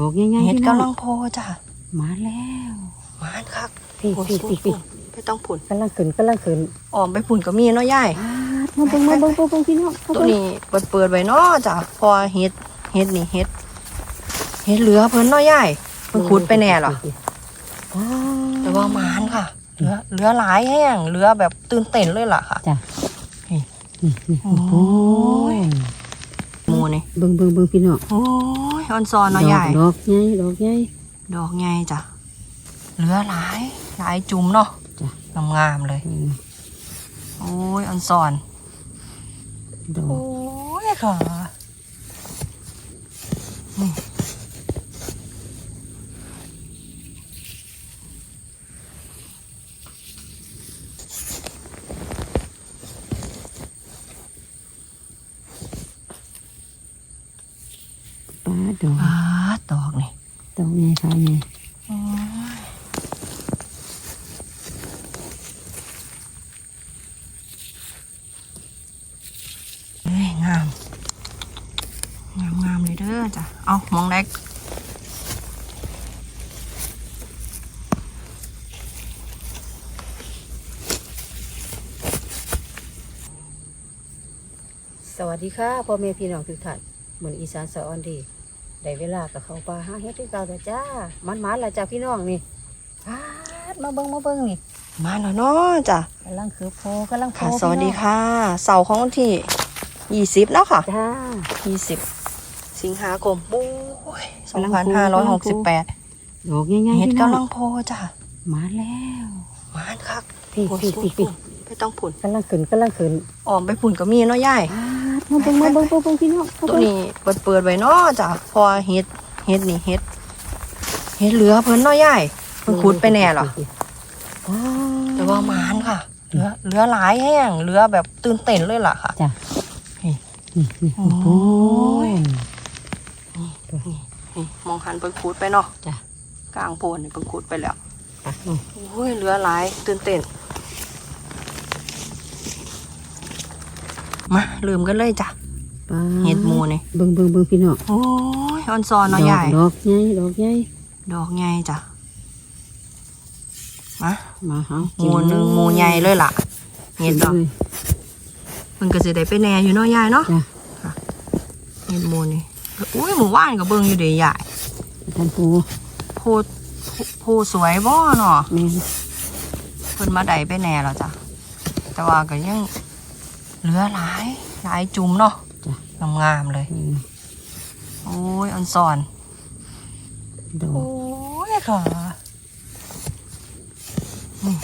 ดอกง่ายๆเห็ดพี่น้องกำลังโพจ้ะมาแล้วมานคักพี่โอ้พี่ยพี่พี่ไม่ต้องผุนกำลังขึ้นกำลังขึ้นออมไปผุนก็มีเนาะยายอ่ามาเบิ่งมาเบิ่งมาเบิ่งพี่น้องมาตัวเบิ่งนี้เปิดเปิดๆไว้เนาะจ้ะเพอเห็ดเห็ดนี่เห็ดเห็ดเหลือเพิ่นเนาะยายเพิ่นขุดไปแน่หรอว้าวแต่ว่ามานค่ะเหลือเหลือหลายแห้งเหลือแบบตื่นเต้นเลยล่ะค่ะจ้ะนี่นี่นี่โอ้โอ้ยยหมูนี่เบิ่งเบิ่งเบิ่งพี่น้องโอ้ย ออนซอนดเนาะอกยายดอกใหญ่ดอกใหญ่ ดอกไงจ้ะเหลือหลายหลายจุ่มเนาะจ้ะ งามๆเลยอืมโอ้ยออนซอน ดอโอ้กยค่ะนี่ ป้าดอก อาดอกนี่ ดอกใหญ่ค่ะใหญ่ โอ้ยเอ้ยงาม งามงามเลยเด้อจ้ะ เอามองแรก สวัสดีค่ะพ่อแม่พี่น้องทุกท่านเหมือนอีสานสะออนดีได้เวลากับเขาปลาหาเฮ็ดที่เก่าแต่จ้ามันมันละจ้าพี่น้องนี่พาดมาเบิ้งมาเบิ้งนี่มาแล้วเนาะจ้ะกำลังคือโพกำลังโพค่ะพี่น้องสวัสดีค่ะ เสาร์ของวันที่ยี่สิบเนาะค่ะจ้ายี่สิบสิงหาคมโอ้ยสองกำลัพันงโพห้าร้อยหกสิบแปดดอกง่ายๆเฮ็ดพี่น้องกำลังโพจ้ะมาแล้วมานคักพี่โอ้ยพี่พี่พี่ไม่ต้องผุนกำลังขึ้นกำลังขึ้นออมไปผุนก็มีเนาะยายป้าด มาเบิ่งมาเบิ่งมาเบิ่งพี่น้องมาตัวเบิ่งนี้เปิดเปิดๆไว้เนาะจ้ะเพอเฮ็ดเฮ็ดนี่เฮ็ดเฮ็ดเหลือเพิ่นเนาะยายเพิ่นขุดไปแน่หรอว้าวแต่ว่ามานค่ะ เหลือเหลือหลายแห้งเหลือแบบตื่นเต้นเลยล่ะค่ะจ้ะนี่นี่นี่โอ้โอ้ยยนี่มองหันเพิ่นขุดไปเนาะจ้ะกลางโพนนี่เพิ่นขุดไปแล้วอะโอ้ยเหลือหลายตื่นเต้น มาลืมกันเลยจ้ะป้าเห็ดหมูนี่เบิ่งเบิ่งเบิ่งพี่น้องโอ้ยออนซอนดเนาะอกยายดอกใหญ่ดอกใหญ่ดอกใหญ่จ้ะมามาเฮาหมูหนึ่งหมูใหญ่เลยล่ะเห็ดดอกเลยมันก็สิได้ไปแหน่อยู่เนาะยายเนาะจ้ะค่ะเห็ดหมูนี่อุ้ยหมูว่านก็เบิ่งอยู่เดี๋ยวยายท่านปูโพดโพสวยบ่เนาะแม่นเพิ่นมาได้ไปแหน่แล้วจ้ะแต่ว่าก็ยัง เหลือหลาย หลายจุ่มเนาะจ้ะงามๆเลยอืมโอ้ยออนซอนดอโอ้กยค่ะนี่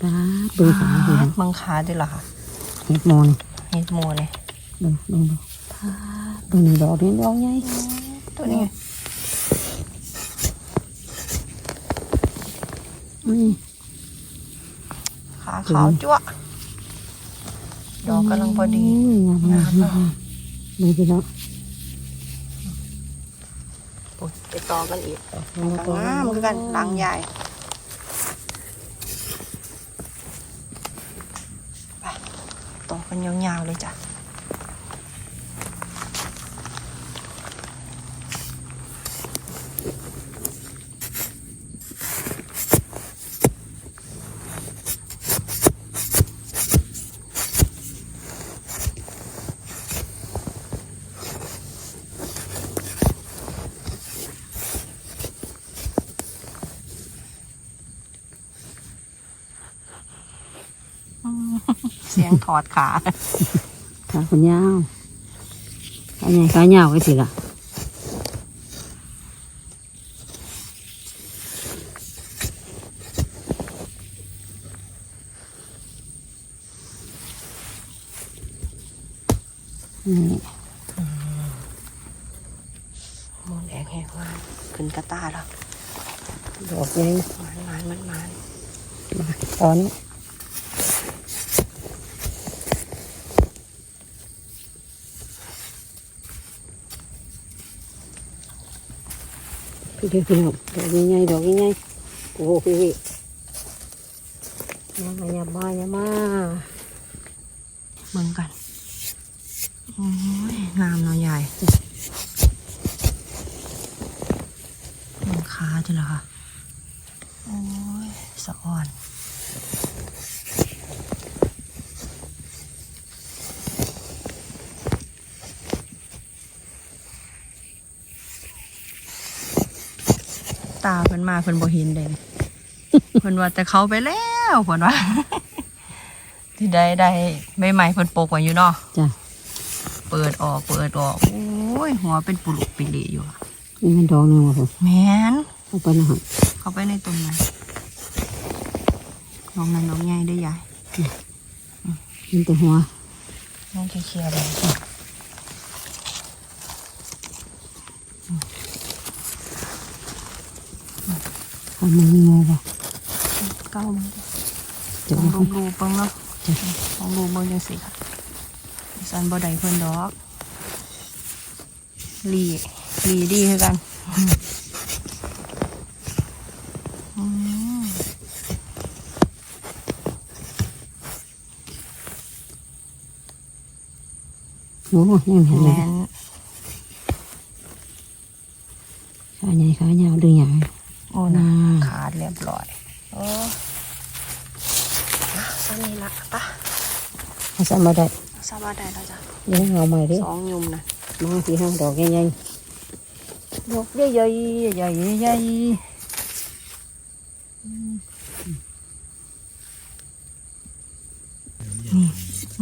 ป้าดเบิ่งขาพี่น้องบังขาด้วยเหรอคะเห็ดหมูนี่เห็ดหมูเนี่ย เบิ่งเบิ่งดูป้าดเบิ่งนี่ดอกนี่ดอกใหญ่ตัวนี้อืมขาขาวจั่วะดอกกำลังพอดีงามงามงามเบิ่งพี่น้องปุ๊ยไปต่อกันอีกงามคือกันหลังใหญ่ไปต่อกันยาวๆเลยจ้ะ งถอดขาขาคนยาวขาใหญ่ขายาวไว้สิล่ะนี่มนแอกแหกว่าขึ้นกระตาแล้วดอกใหญ่มันมันมันมันมาตอนนี้ พี่เดียวพี่น้องดอกง่ายๆดอกง่ายๆโอ้โหพี่พี่ยามาอย่ามายังมาเบิ่งกันโอ้ยงามเนาะยายเบิ่งขาจ้ะเหรอคะโอ้ยสะอ่อน ตาเพิ่นมาเพิ่นบ่เห็นเลยเพิ่นว่าแต่เขาไปแล้วเพิ่นว่าที่ได้ได้ใบใหม่เพิ่นปกไว้อยู่เนาะจ้ะเปิดออกเปิดออกโอ้ยหัวเป็นปุลุกปิเลอยู่อะนี่มันดอกหนึงว่ะผมแม่นเอาไปนะฮะเข้าไปในต้นนั้นน้องนั้นน้องใหญ่ได้อยายมันแต่หัวน้องเคลียร์ๆเลย เอามันมีงูป่ะเก้ามันเดี๋ยวลนะองดูเบิ่งเนาะลองดูเบิ่งจังสิค่ะสันบ่ได้เพิ่นดอกลีลีดีคือกันอืมโอ้โหยังเห็นเลยแม่นขาใหญ่ขาใหญ่ดึงใหญ่ โอ้ น่า นะขาดเรียบร้อยโอ้อะสันนี้ละปะ เอาซ้ำมาได้สบายได้แล้วจ้ะเดี๋ยวเอาใหม่ดิสองยุมนะมาที่ห้างดอกใหญ่ดอกใหญ่ใหญ่ใหญ่ใหญ่นี่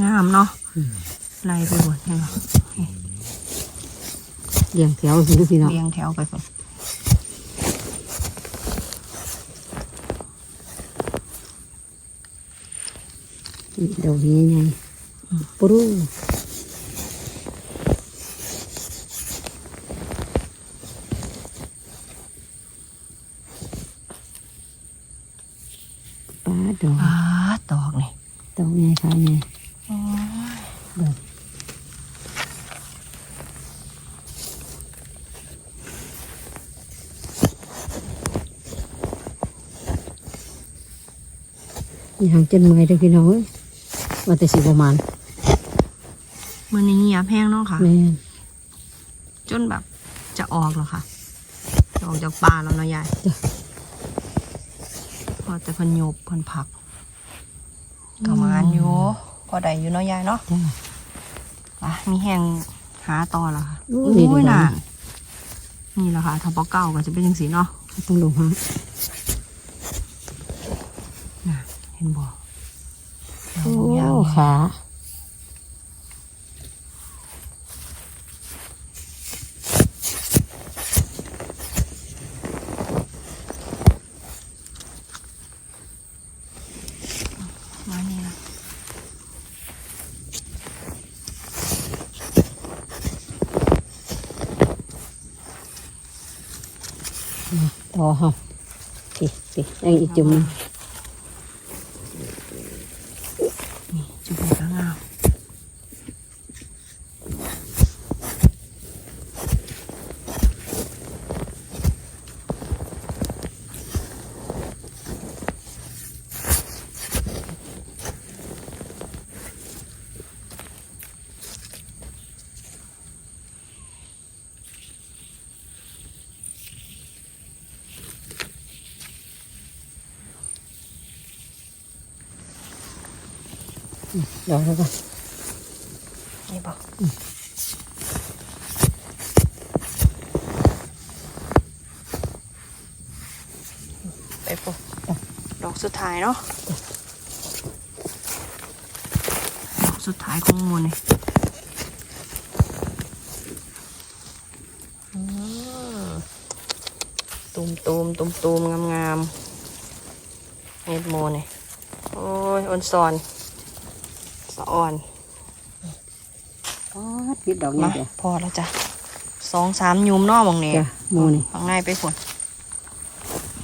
งามเนาะไล่ไปหมดเลยๆเลี้ยงแถวสิลูกพี่น้องเรียงแถวไปหมดนี่ดอกใหญ่ๆ ปรูปลาดอกอ้าดอกนี่ดอกใหญ่ขาใหญ่โอ้ยดอกนี่หางจนเมื่อยเด้อพี่น้องเอ้ยว่าแต่สิประมาณ มันนี้เงียบแห้งเนาะค่ะ แม่นจนแบบจะออกแล้วค่ะจะออกจากป่าแล้วเนาะยายจ้ะพอแต่เพันโยบเพันผักกระมานอยู่พอได้อยู่เนาะยายเนาะจ้าอะมีแห้งหาต่อแล้วค่ะโอ้โอ้ยดียดีนานนี่แหละค่ะถ้าปอเก้าก็จะเป็นยังสีเนาะต้องลงหางน่ะเห็นบ่ยาวโอ้ยาวขามานี่ละ ต่อเฮาสิ สิยังอีกจุ่มหนึง นี่จุดนี้ก็งาม ดอกแล้วก็นี่บ่ไปปุ๊บดอกสุดท้ายเนาะดอกสุดท้ายของมูนี่ตูมตูมตูมตูมงามงามเฮ็ดโมนี่โอ้ยอนซอน อ่อนอ๋อติดดอกมานี่จ้ะพอแล้วจ้ะสองสามยุมเนอกมองนี่จ้ะหมูนี่ฟังง่ายไปฝน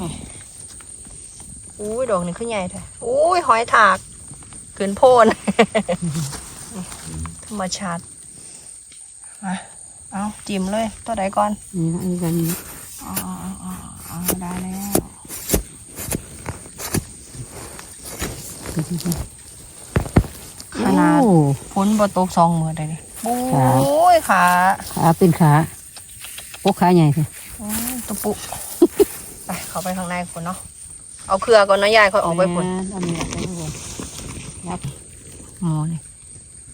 นี่อุ้ยดอกนี่ขึ้นใหญ่แท้อุ้ยหอยถากเกินโพนธรรมชาติมาเอาจิ้มเลยตัวใดก่อนนี่ละอันนี้กันอ๋ออ๋ออ๋อแล้วขนาดโอ้ ฝนบ่ตกสองมือได้นี่โอ้ขายขาขาเป็นขาพวกขาใหญ่เลยโอ้ยตุปุไปเข้าไปข้างในคนเนาะเอาเครือก่อนเนาะยายค่อยออกไปคนอันนี้ไปดูรับหมูนี่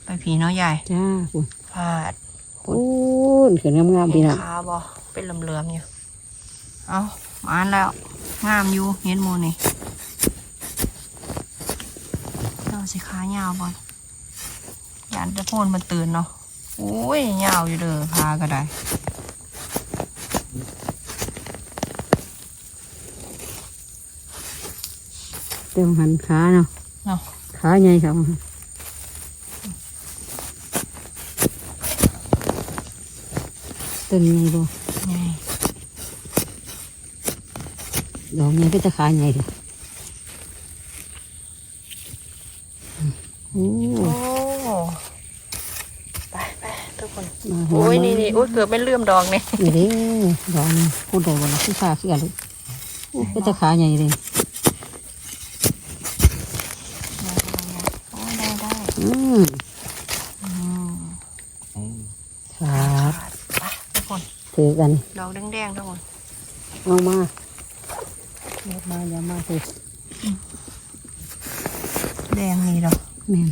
ไปผีเนาะยายจ้าคุณพาดโอ้ยเขียนงามๆพี่เห็นน้องขาบ่เป็นเหลื่อมๆอยู่เอามาอันแล้วงามอยู่เห็นหมูนี่เราสิขายาวบ่ ยานจะโพนมันตื่นเนาะโอ้ยยาวอยู่เด้อขาก็ได้เต็มหันขาเนาะเนาะขาใหญ่ครับต้นใหญ่บ่ไงดอกใหญ่ก็จะขาใหญ่เลยโอ้ โอ้ไปไปทุก คนมาโอ้ยนี่นี่โอ้ยเกือบเป็นเลื่อมดอกเนี่ยนี่เด้ดอกนี่พูดได้บ่ล่ะคือขาคืออะไรโอ้ก็จะขาใหญ่เลยโอ้ยได้ได้อืมอืมครับไปทุกคนถือกันดอกแดงๆทุกคนเอามาเรียกมาอย่ามาสิแดงนี่ดอกแม่น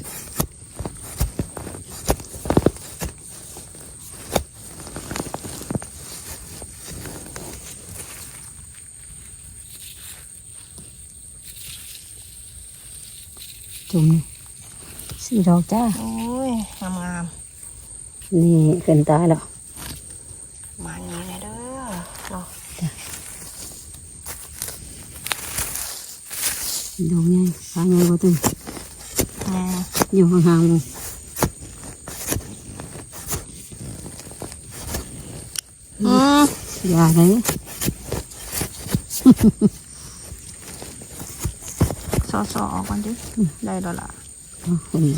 จุ่มนี่ สี่ดอกจ้าโอ้ยงามงามนี่ขึ้นตาแล้วๆมานี้เลยเด้อเนาะดอกใหญ่ขาใหญ่กว่าตึงแม่อยู่ห่างๆหมูอืมอย่าเลยซอสออกก่อนดิได้แล้วล่ะ เอาอันนี้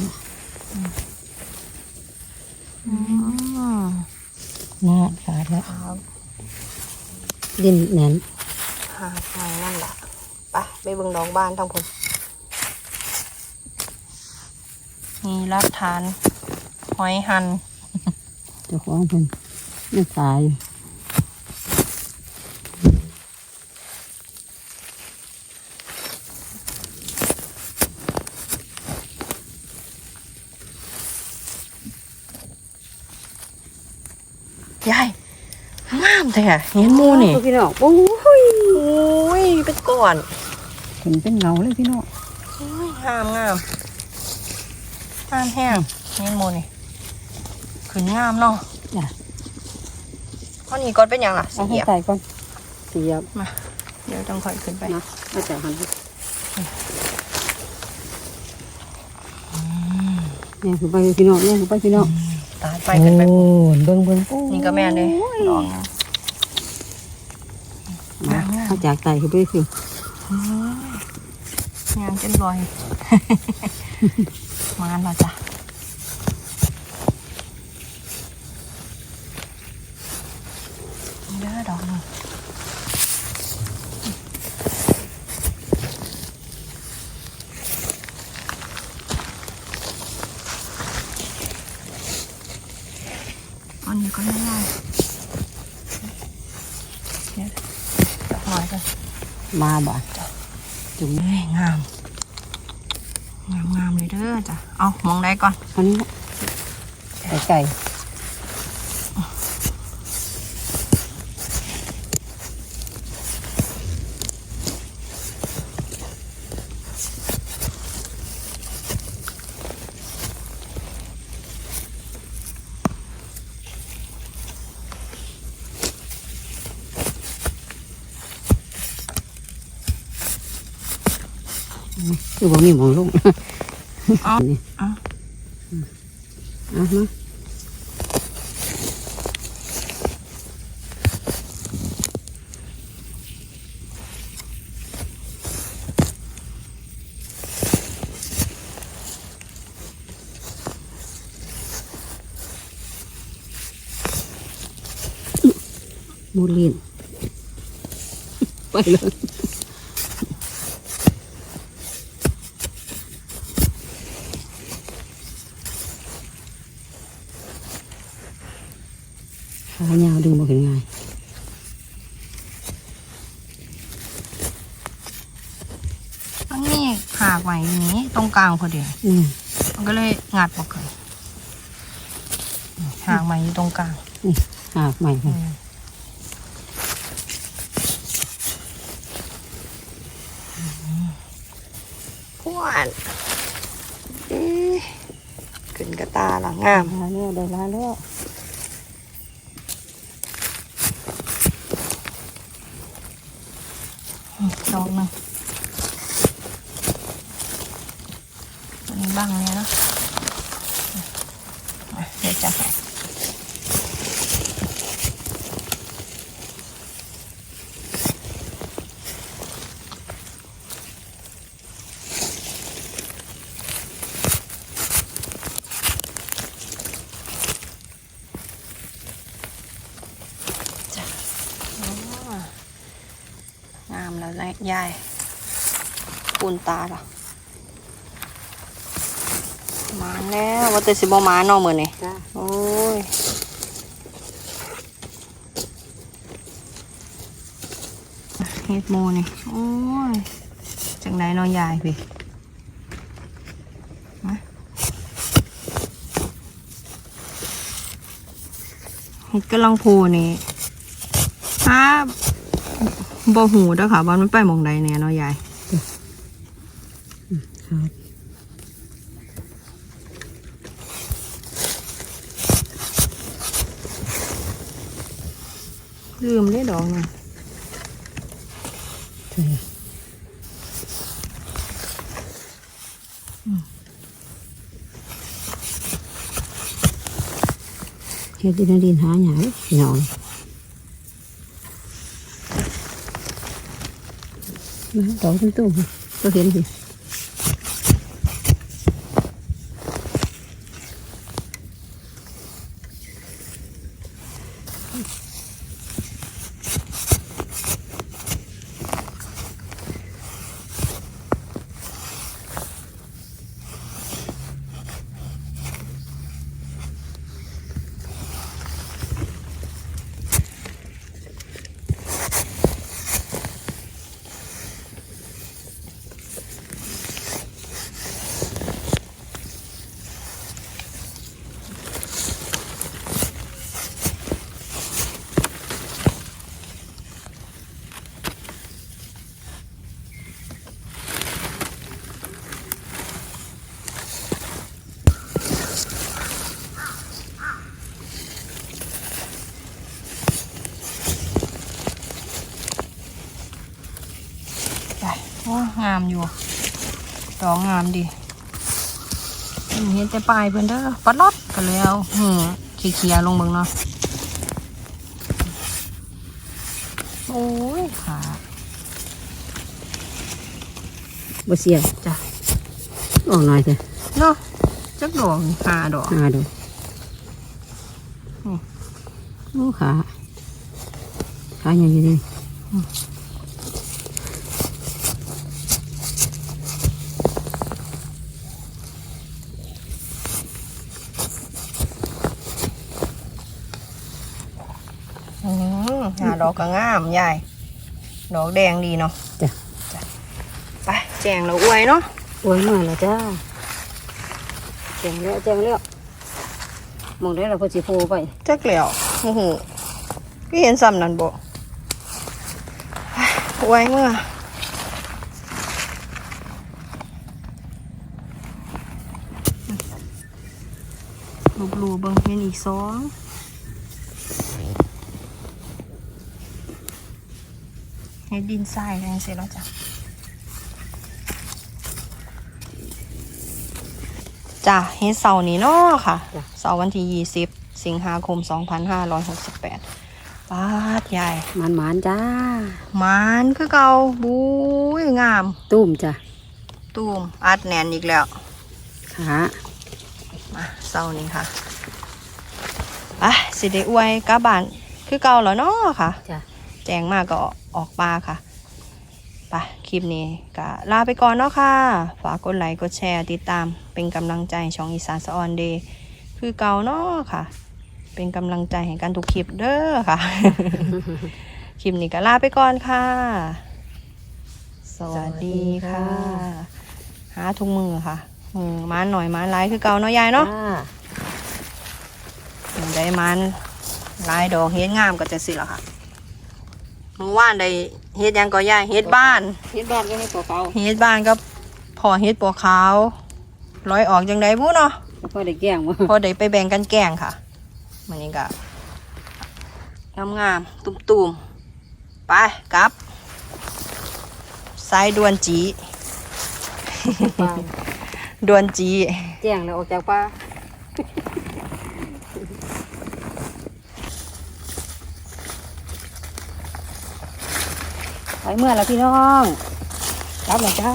อืมหน้าขาดแล้วครับดิ้นแน่นหาทางนั่นล่ะไปไปเบิ่งดอกบานทั้งผมมีรักฐานหอยหันเจ้าของเพิ่นยังตายอยู่ยายงาม แท้เห็นหมูนี่พี่น้องโอ้ยโอ้ยเป็นก่อนเห็นเป็นเงาเลยพี่น้องโอ้ยงามงามงามแห้งเห็นหมูนี่ขึ้นงามเนาะจ้ะข้อนี้ก่อนเป็นหยังล่ะเอาสีให้เหียบตายก่อนเสียบมาเดี๋ยวต้องค่อยขึ้นไปนะมาจากหันเนี่ยคือไปพี่น้องเนี่ยคือไปพี่น้องตายไปขึ้นไปโอ้เบิ่งเบิ่งนี่ก็แม่นเลยลอง มาถ้าจากไตคือไปคืองานจนลอย มาแล้วจ้ะเด้อดอกหนึงอันนี้ก็ไม่ได้เดี๋ยวดอกหน่อยกัน มาบ่จุ่มเอ้ยงาม งามงามเลยเด้อจ้ะ เอามองได้ก่อนอันนี้ไก่ไก่ คือบ่มีหมองลงเอานี่เอาเอามามูลินไปเลยขายาวดึงมาเป็นไง อันนี้หากไว้อย่างนี้ ตรงกลางพอดีอืมมันก็เลยงัดบอกเลยหากไว้อยู่ตรงกลางนี่หากใหม่ค่ะพวดเอ๊ะขึ้นกระตาหลังงามลาแล้วได้ลาแล้วดอกหนึงตัวนี้บ้างเนี่ยเนาะอะเดี๋ยวจะให้จ้ะอ๋องามแล้วนะ ยายปูนตาล่ะมาแล้วว่าแต่สิบ่มาเนาะมื้อนี้จ้าโอ้ยเฮ็ดโมนี่ โอ้ย จังไดเนอยายพี่มาเฮ็ดกำลังโพนี่ถ้าบ่ หูเด้อค่ะว่ามันไปหมองใดแน่เนาะยายครับลืมได้ดอกนึงใช่เฮ็ดดินดินหาหยังพี่น้อง มาดอกตุ้มๆก็เห็นสิามอยู่ดอกงามดีอืมเห็นแต่ปลายเพิ่นเด้อปัดลอดกันแล้วหืมเคลียร์ๆลงเบิ่งเนาะโอ้ยขาบ่เสียจ้ะออกหน่อยเถอะเนาะจักดอกนี่ห้าดอกหาดูอืมโอ้ขาขาใหญ่อยู่นี่ อืมห้า ดอกก็งามยายดอกแดงดีเนาะจ้ะ จ้ะไปแจงเราอวยเนาะโอ้ยมาแล้วจ้าแจงแล้วแจงแล้วมองได้เราพอสิโพไปจักแล้วโอ้โหก็เห็นซ้ำนั่นบ่อวยเมื่อลูบลูเบิ่งเห็นอีกสอง ให้ดินทรายแรงเสร็จแล้วจ้ะจ้ะเฮ็ดเสาร์นี้เนาะค่ะ เสาร์วันที่20สิงหาคม2568ปาดใหญ่มันหมานๆจ้าหมานคือเก่าบุ้ยงาม ตุ้มจ้ะตูมอัดแน่นอีกแล้วขามาเสาร์นี้ค่ะอะสิได้อวยกลับบ้านคือเก่าแล้วเนาะค่ะจ้ะ แจงมากก็ออกปลาค่ะไปคลิปนี้ก็ลาไปก่อนเนาะค่ะ ฝากกดไลค์กดแชร์ติดตาม เป็นกำลังใจช่องอีสานสะออนเดย์คือเก่าเนาะค่ะ เป็นกำลังใจให้กันทุกคลิปเด้อค่ะ คลิปนี้ก็ลาไปก่อนค่ะ สวัสดีค่ะ หาทุกมือค่ะมือม้านหน่อยม้านไลายคือเก่าเนาะยายเนาะจ้ามือได้มันลายดอกเฮ็ดงามก็จะสิละค่ะ เมื่อวานได้เฮ็ดหยังก็ยายเฮ็ดบ้าน เฮ็ดบ้านก็ให้ตัวเขาเฮ็ดบ้านก็พอเฮ็ดปัวขาวร้อยออกจังไดบุเนาะพอได้แกล้งบ่พอได้ไปแบ่งกันแกงค่ะมันนี้ก็งามงามๆตุ่มๆ ไปกลับ สายดวนจีปลาดวนจี แจ้งแล้วออกจากป่า ไปเมื่อแล้วพี่น้องรับเลยจ้า